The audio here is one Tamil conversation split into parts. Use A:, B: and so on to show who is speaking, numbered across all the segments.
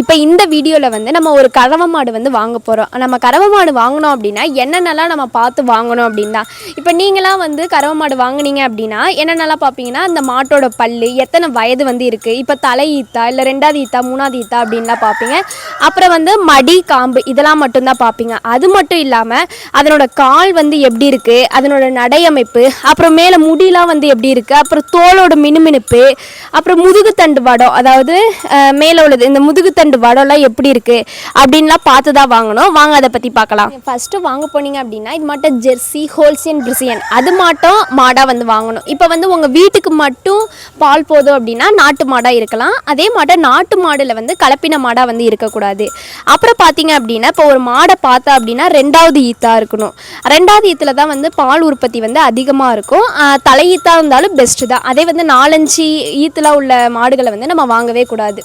A: இப்போ இந்த வீடியோவில் வந்து நம்ம ஒரு கறவை மாடு வந்து வாங்க போகிறோம் நம்ம கறவை மாடு வாங்கினோம் அப்படின்னா என்னென்னலாம் நம்ம பார்த்து வாங்கணும் அப்படின்னா இப்போ நீங்களாம் வந்து கறவை மாடு வாங்குனீங்க அப்படின்னா என்னென்னலாம் பார்ப்பீங்கன்னா அந்த மாட்டோட பல்லு எத்தனை வயது வந்து இருக்குது இப்போ தலை ஈத்தா இல்லை ரெண்டாவது ஈத்தா மூணாவது ஈத்தா அப்படின்லாம் பார்ப்பீங்க. அப்புறம் வந்து மடி காம்பு இதெல்லாம் மட்டும்தான் பார்ப்பீங்க. அது மட்டும் இல்லாமல் அதனோட கால் வந்து எப்படி இருக்குது அதனோட நடையமைப்பு அப்புறம் மேலே முடியெலாம் வந்து எப்படி இருக்குது அப்புறம் தோலோட மினுமினுப்பு அப்புறம் முதுகுத்தண்டு வடம் அதாவது மேலே உள்ளது இந்த அண்ட் வடம்லாம் எப்படி இருக்குது அப்படின்லாம் பார்த்து தான் வாங்கணும். வாங்க அதை பற்றி பார்க்கலாம். ஃபஸ்ட்டு வாங்க போனீங்க அப்படின்னா இது மட்டும் ஜெர்சி ஹோல்சேன் பிரிசியன். அது மாட்டோம் மாடாக வந்து வாங்கணும். இப்போ வந்து உங்கள் வீட்டுக்கு மட்டும் பால் போதும் அப்படின்னா நாட்டு மாடாக இருக்கலாம். அதே மாட்டை நாட்டு மாடில் வந்து கலப்பின மாடாக வந்து இருக்கக்கூடாது. அப்புறம் பார்த்தீங்க அப்படின்னா இப்போ ஒரு மாடை பார்த்தா அப்படின்னா ரெண்டாவது ஈத்தாக இருக்கணும். ரெண்டாவது ஈத்தில் தான் வந்து பால் உற்பத்தி வந்து அதிகமாக இருக்கும். தலை ஈத்தாக இருந்தாலும் பெஸ்ட்டு தான். அதே வந்து நாலஞ்சு ஈத்தில் உள்ள மாடுகளை வந்து நம்ம வாங்கவே கூடாது.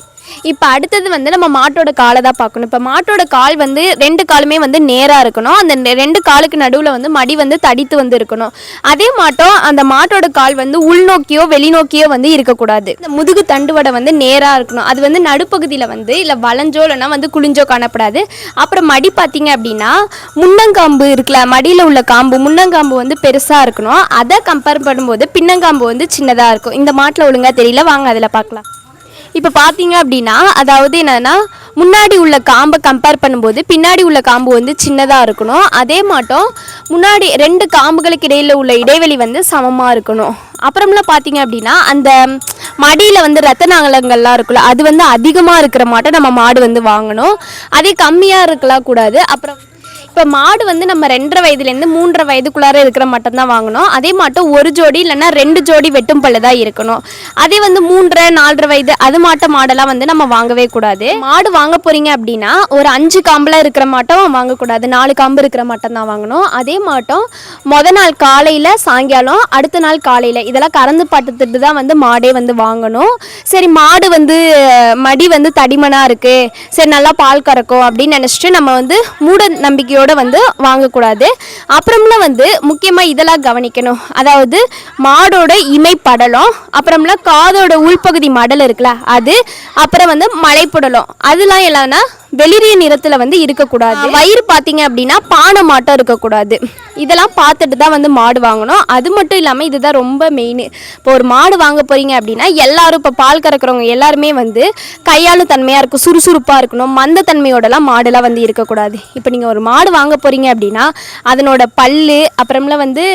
A: இப்போ அடுத்தது வந்து நம்ம மாட்டோட காலை தான் பார்க்கணும். இப்போ மாட்டோட கால் வந்து ரெண்டு காலுமே வந்து நேராக இருக்கணும். அந்த ரெண்டு காலுக்கு நடுவில் வந்து மடி வந்து தடித்து வந்து இருக்கணும். அதே மாட்டோம் அந்த மாட்டோட கால் வந்து உள்நோக்கியோ வெளிநோக்கியோ வந்து இருக்கக்கூடாது. இந்த முதுகு தண்டுவடை வந்து நேராக இருக்கணும். அது வந்து நடுப்பகுதியில் வந்து இல்லை வளைஞ்சோ இல்லைனா வந்து குளிஞ்சோ காணப்படாது. அப்புறம் மடி பார்த்தீங்க அப்படின்னா முன்னங்காம்பு இருக்குல்ல மடியில் உள்ள காம்பு முன்னங்காம்பு வந்து பெருசாக இருக்கணும். அதை கம்பேர் பண்ணும்போது பின்னங்காம்பு வந்து சின்னதாக இருக்கும். இந்த மாட்டில் ஒழுங்காக தெரியல. வாங்க அதில் பார்க்கலாம். இப்போ பார்த்தீங்க அப்படின்னா அதாவது என்னென்னா முன்னாடி உள்ள காம்பை கம்பேர் பண்ணும்போது பின்னாடி உள்ள காம்பு வந்து சின்னதாக இருக்கணும். அதே மாட்டோம் முன்னாடி ரெண்டு காம்புகளுக்கு இடையில் உள்ள இடைவெளி வந்து சமமாக இருக்கணும். அப்புறம்லாம் பார்த்தீங்க அப்படின்னா அந்த மடியில் வந்து ரத்த இருக்குல்ல அது வந்து அதிகமாக இருக்கிற மாட்டை நம்ம மாடு வந்து வாங்கணும். அதே கம்மியாக இருக்கலாம் கூடாது. அப்புறம் இப்போ மாடு வந்து நம்ம ரெண்டரை வயதுலேருந்து மூன்றரை வயதுக்குள்ளார இருக்கிற மட்டும் தான் வாங்கணும். அதே மாட்டம் ஒரு ஜோடி இல்லைன்னா ரெண்டு ஜோடி வெட்டும் பல்லு தான் இருக்கணும். அதே வந்து மூன்றரை நாலரை வயது அது மாட்ட மாடெல்லாம் வந்து நம்ம வாங்கவே கூடாது. மாடு வாங்க போறீங்க அப்படின்னா ஒரு அஞ்சு காம்புல இருக்கிற மாட்டம் வாங்கக்கூடாது நாலு காம்பு இருக்கிற மாட்டம் தான் வாங்கணும். அதே மாட்டம் மொதல் நாள் காலையில் சாயங்காலம் அடுத்த நாள் காலையில் இதெல்லாம் கறந்து பட்டுத்துட்டு தான் வந்து மாடே வந்து வாங்கணும். சரி மாடு வந்து மடி வந்து தடிமனாக இருக்குது சரி நல்லா பால் கறக்கும் அப்படின்னு நினச்சிட்டு நம்ம வந்து மூட நம்பிக்கையோடு வந்து வாங்கக்கூடாது. அப்புறம்ல வந்து முக்கியமாக இதெல்லாம் கவனிக்கணும். அதாவது மாடோட இமை படலம் அப்புறம்ல காதோட உள்பகுதி மடல் இருக்குல்ல அது அப்புறம் வந்து மலைப்புடலம் அதெல்லாம் எல்லாம்னா வெளிரிய நிறத்தில் வந்து இருக்கக்கூடாது. வயிறு பார்த்தீங்க அப்படின்னா பானை மாட்டம் இருக்கக்கூடாது. இதெல்லாம் பார்த்துட்டு தான் வந்து மாடு வாங்கணும். அது மட்டும் இல்லாமல் இதுதான் ரொம்ப மெயின் இப்போ ஒரு மாடு வாங்க போறீங்க அப்படின்னா எல்லாரும் இப்போ பால் கறக்கிறவங்க எல்லாருமே வந்து கையாளு தன்மையாக இருக்கும் சுறுசுறுப்பாக இருக்கணும் மந்த தன்மையோடலாம் மாடுலாம் வந்து இருக்கக்கூடாது. இப்போ நீங்கள் ஒரு மாடு வாங்க போறீங்க அப்படின்னா அதனோட பல்லு அப்புறம்ல வந்து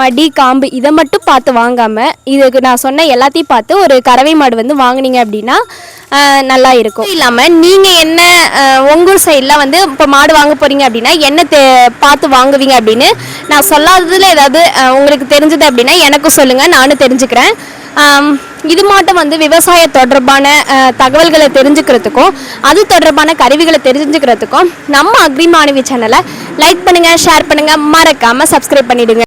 A: மடி காம்பு இதை மட்டும் பார்த்து வாங்காமல் இதுக்கு நான் சொன்ன எல்லாத்தையும் பார்த்து ஒரு கறவை மாடு வந்து வாங்குனீங்க அப்படின்னா நல்லா இருக்கும். இல்லாமல் நீங்கள் என்ன உங்கள் உங்க சைடில் வந்து இப்போ மாடு வாங்க போறீங்க அப்படின்னா என்ன தே பார்த்து வாங்குவீங்க அப்படின்னு நான் சொல்லாததில் ஏதாவது உங்களுக்கு தெரிஞ்சது அப்படின்னா எனக்கும் சொல்லுங்கள் நானும் தெரிஞ்சுக்கிறேன். இது மட்டும் வந்து விவசாய தொடர்பான தகவல்களை தெரிஞ்சுக்கிறதுக்கும் அது தொடர்பான கருவிகளை தெரிஞ்சுக்கிறதுக்கும் நம்ம அக்ரி மாணவி சேனலை லைக் பண்ணுங்கள் ஷேர் பண்ணுங்கள் மறக்காமல் சப்ஸ்கிரைப் பண்ணிடுங்க.